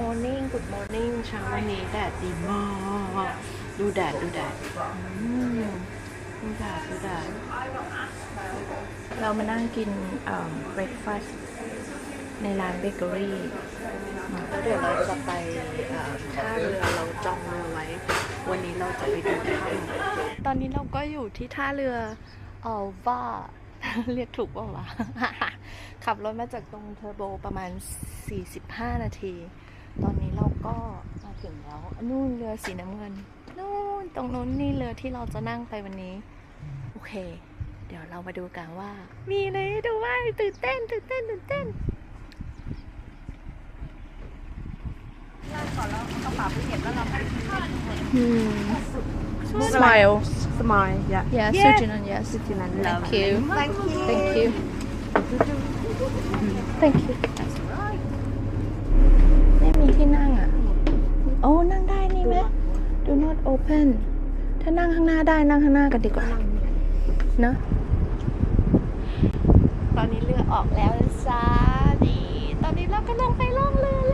morning Good morning เช้าวันนี้แดดดีมากดูแดดดูแดดดูแดดดูแดดเรามานั่งกินเอ่อ breakfast ในร้านเบเกอรี่แล้วเดี๋ยวเราจะไปท่าเรือเราจองเรือไว้ วันนี้เราจะไปดูถ้ำตอนนี้เราก็อยู่ที่ท่าเรืออัลวาเรียกถูกป่าวะขับรถมาจากตรงเทอร์โบประมาณ 45 นาที ตอนนี้เราก็มาถึงแล้วนู่นเรือสีน้ำเงินนู่นตรงนู้นนี่เรือที่เราจะนั่งไปวันนี้ โอเค เดี๋ยวเรามาดูกันว่า มีอะไรให้ดูบ้างตื่นเต้นตื่นเต้นตื่นเต้น Smile. Smile, yeah. Yeah, Yeah. Sujinan, yes. Sujinan, Thank you. Thank you. Thank you. Thank you. ไม่มีที่นั่งอะ โอ้ นั่งได้นี่ไหม Do not open ถ้านั่งข้างหน้าได้นั่งข้างหน้ากันดีกว่าเนอะตอนนี้เรือออกแล้วนะจ้านี่ตอนนี้เรากำลังไปล่องเรือ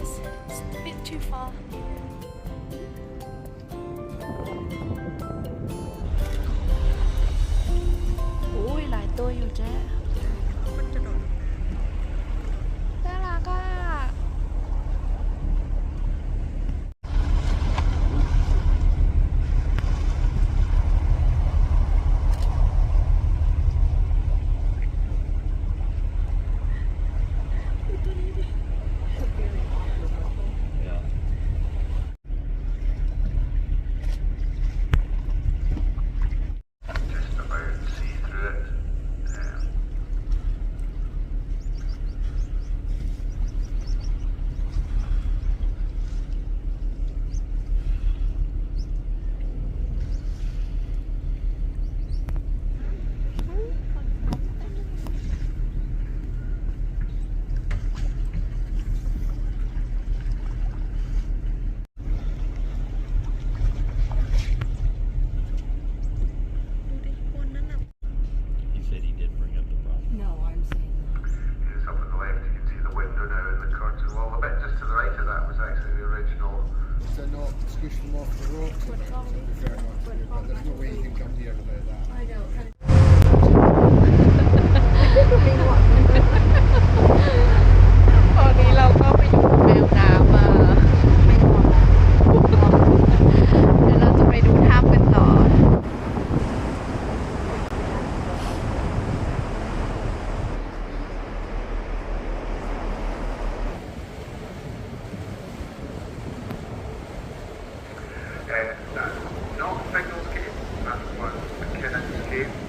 It's a bit too far that no signals came, that was a Kennedy.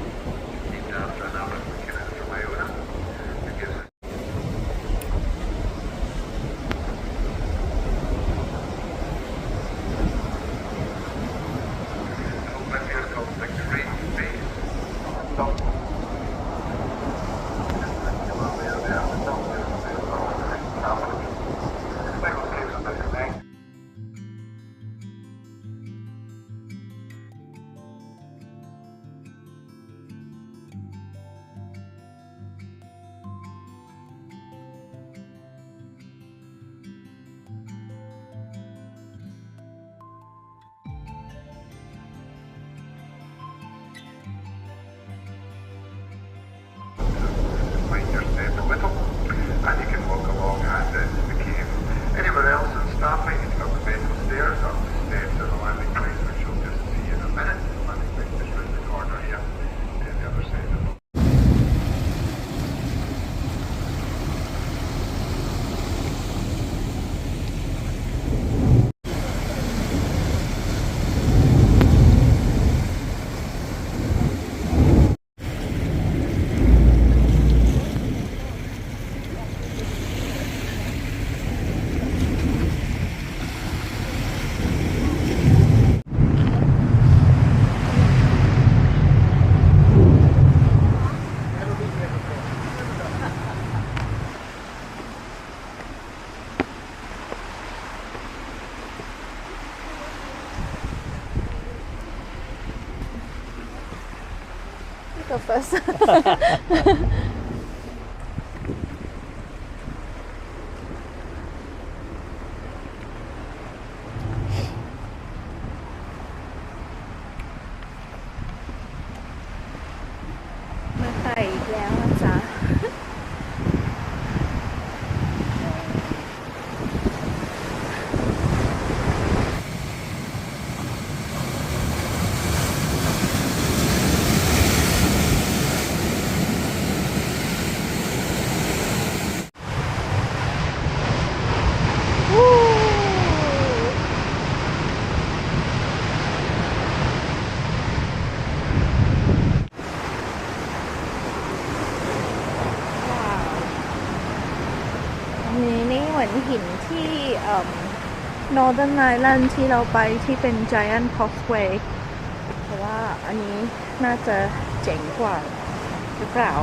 breakfast. Northern Island ที่เราไปที่เป็น Giant Causeway เพราะว่าอันนี้น่าจะเจ๋งกว่าหรือเปล่า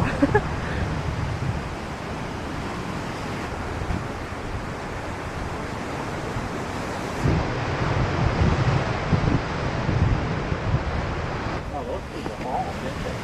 Oh, those people fall, didn't they?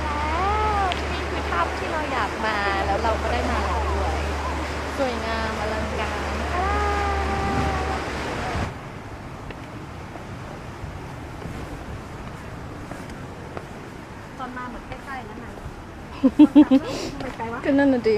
แล้วนี่คือภาพที่เราอยากมาแล้วเราก็ได้มาแล้วด้วย สวยงามอลังการค่ะ ตอนมาเหมือนใกล้ๆนั่นน่ะ ทำไมไกลวะก็นั่นน่ะดิ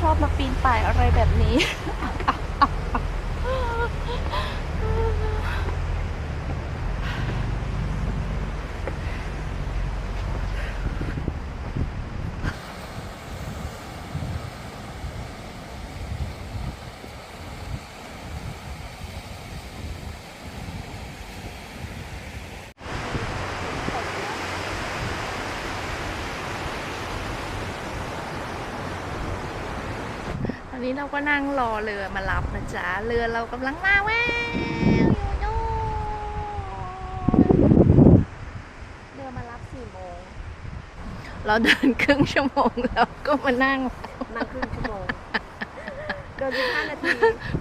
ชอบมาปีนป่ายอะไรแบบนี้ อนนี้เราก็นั่งรอเรือมารับนะจ๊ะ เรือเรากำลังมาแววอยู่นู่นเรือมารับสี่โมง เราเดินครึ่งชั่วโมงแล้วก็มานั่งนั่งครึ่งชั่วโมง เดินสิบห้านาที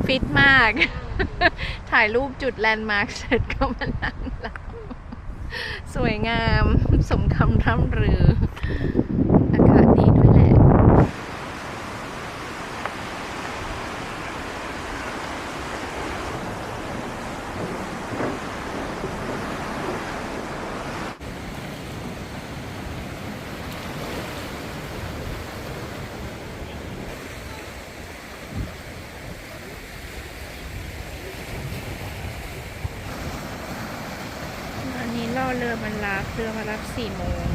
ฟิตมาก ถ่ายรูปจุดแลนด์มาร์คเสร็จก็มานั่งหลับสวยงามสมคำร่ำรือ อากาศดีด้วยแหละ อันนี้ รอเรือมันรับเรือมารับสี่โมง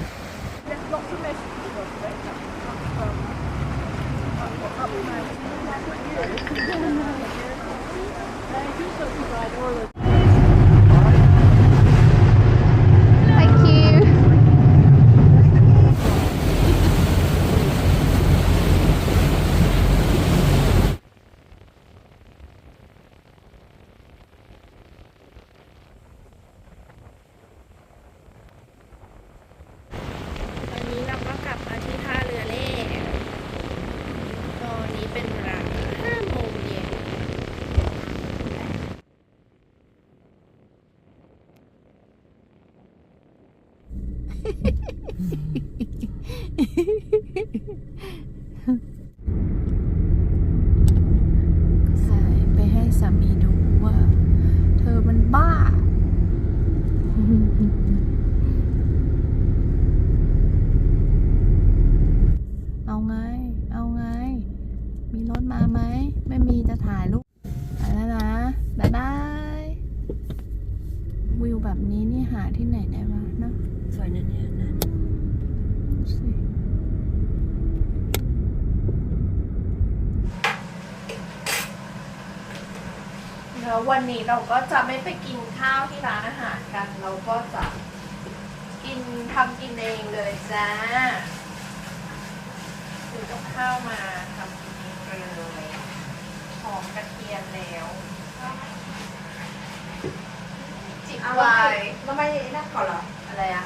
ไปให้สามีดูว่า เธอมันบ้า เอาไง เอาไง มีรถมาไหม ไม่มีจะถ่ายรูปแล้วนะบายบาย วิวแบบนี้นี่หาที่ไหนได้บ้างนะ finding it. See. แล้ววันนี้เราก็จะไม่ไปกินข้าวที่ร้านอาหารกัน เราก็จะกินทำกินเองเลยจ้าซื้อกับข้าวมาทำกินเองเลยหอมกระเทียมแล้วจิบไวน์แล้ไม่ได้นั่นก่อนเหรออะไรอะ